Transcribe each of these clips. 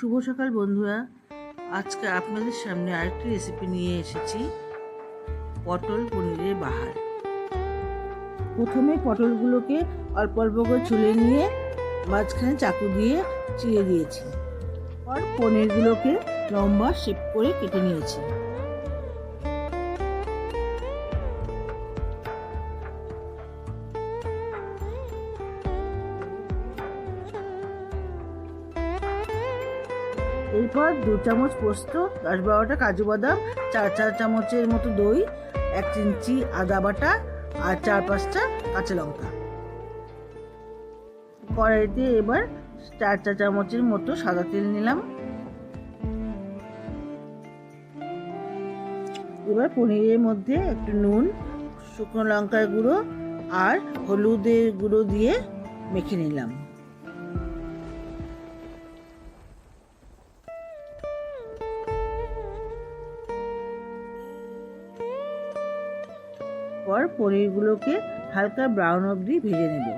শুভ সকাল, বন্ধুরা। আজকে আপনাদের সামনে আরেকটি রেসিপি নিয়ে এসেছি। পটল পনিরের বাহার। প্রথমে পটলগুলোকে অল্প অল্প করে চুলে নিয়ে মাঝখানে চাকু দিয়ে চিড়ে দিয়েছি। আর পনিরগুলোকে লম্বা শেপ করে কেটে নিয়েছি। এরপর দু চামচ পোস্ত, দশ বারোটা কাজু বাদাম, চার চার চামচের মতো দই, এক ইঞ্চি আদা বাটা আর চার পাঁচটা কাঁচা লঙ্কা। কড়াইতে এবার চার চা চামচের মতো সাদা তেল নিলাম। এবার পনিরের মধ্যে একটু নুন, শুকনো লঙ্কার গুঁড়ো আর হলুদের গুঁড়ো দিয়ে মেখে নিলাম। পর পনিরগুলোকে হালকা ব্রাউন অবধি ভেজে নেব।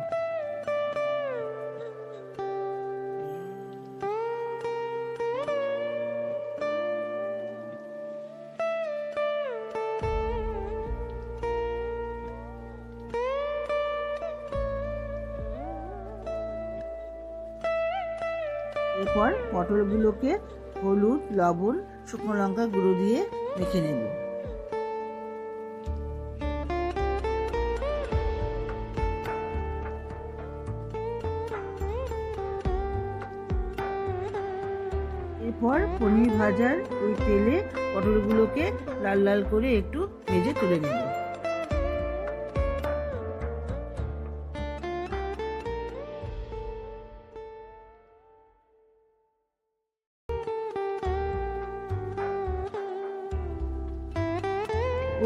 এরপর পটলগুলোকে হলুদ, লবণ, শুকনো লঙ্কা গুঁড়ো দিয়ে মেখে নেব। এরপর পনির ভাজার ওই তেলে পটলগুলোকে লাল লাল করে একটু ভেজে তুলে নেব।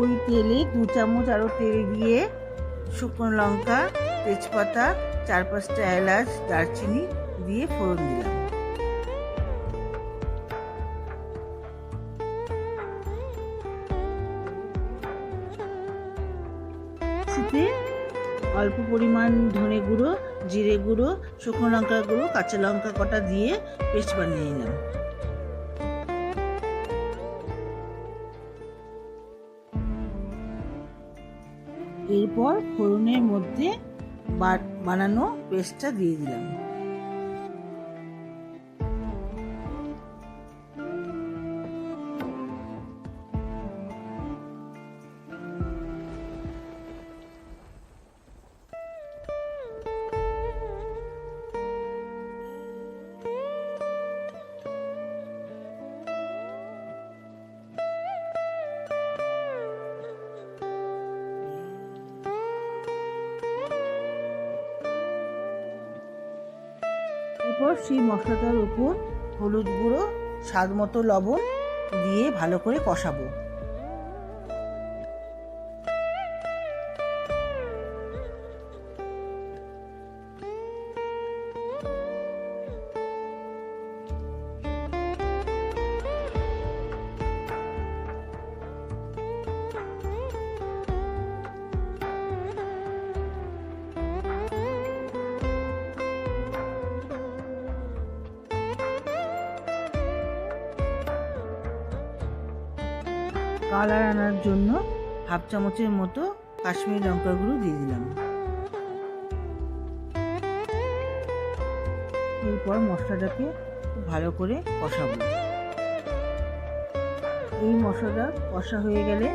ওই তেলে দু চামচ আরও তেল দিয়ে শুকনো লঙ্কা, তেজপাতা, চার পাঁচটা এলাচ, দারচিনি দিয়ে ফোড়ন দিলাম। মিক্সিতে অল্প পরিমাণ ধনে গুঁড়ো, জিরে গুঁড়ো, শুকনো লঙ্কা গুঁড়ো, কাঁচা লঙ্কা কটা দিয়ে পেস্ট বানিয়ে নিলাম। এরপর ফোড়নের মধ্যে বানানো পেস্টটা দিয়ে দিলাম। এরপর সেই মশলাটার উপর হলুদ গুঁড়ো স্বাদ মতো লবণ দিয়ে ভালো করে কষাবো। কালার আনার জন্য হাফ চামচের মতো কাশ্মীরি লঙ্কা গুঁড়ো দিয়ে দিলাম। এরপর মশলাটাকে ভালো করে কষাবো। এই মশলাটা কষা হয়ে গেলে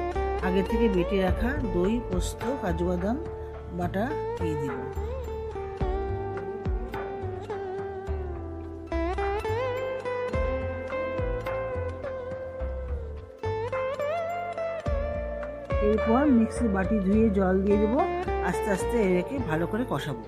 আগে থেকে বেটে রাখা দই, পোস্ত, কাজু বাদাম, বাটা দিয়ে দিব। এরপর মিক্সি বাটি ধুয়ে জল দিয়ে দেবো। আস্তে আস্তে রেখে ভালো করে কষাবো।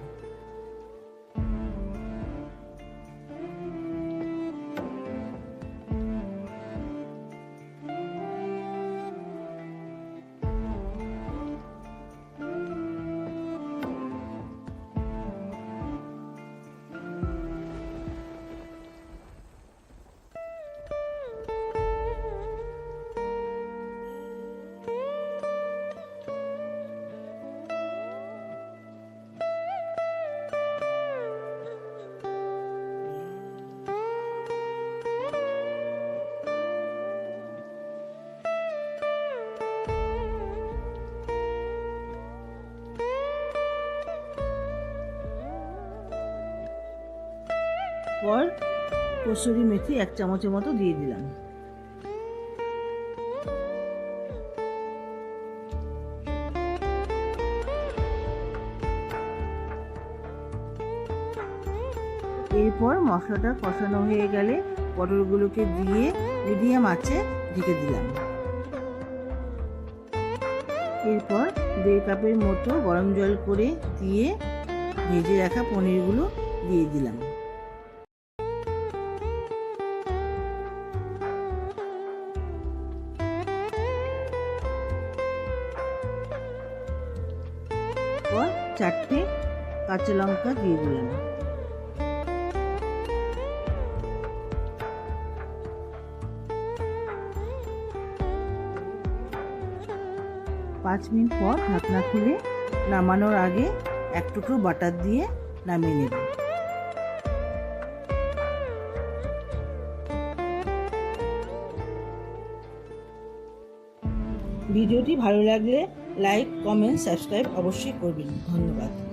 এরপর কসুরি মেথি এক চামচের মতো দিয়ে দিলাম। এরপর মশলাটা কষানো হয়ে গেলে পটলগুলোকে দিয়ে মিডিয়াম আঁচে ঢেকে দিলাম। এরপর দেড় কাপের মতো গরম জল করে দিয়ে ভেজে রাখা পনিরগুলো দিয়ে দিলাম। পর চারটে কাঁচা লঙ্কা দিয়ে দিলাম। পাঁচ মিনিট পর ঢাকনা খুলে নামানোর আগে এক টুকরো বাটার দিয়ে নামিয়ে নেব। ভিডিওটি ভালো লাগলে লাইক কমেন্ট সাবস্ক্রাইব অবশ্যই করবেন। ধন্যবাদ।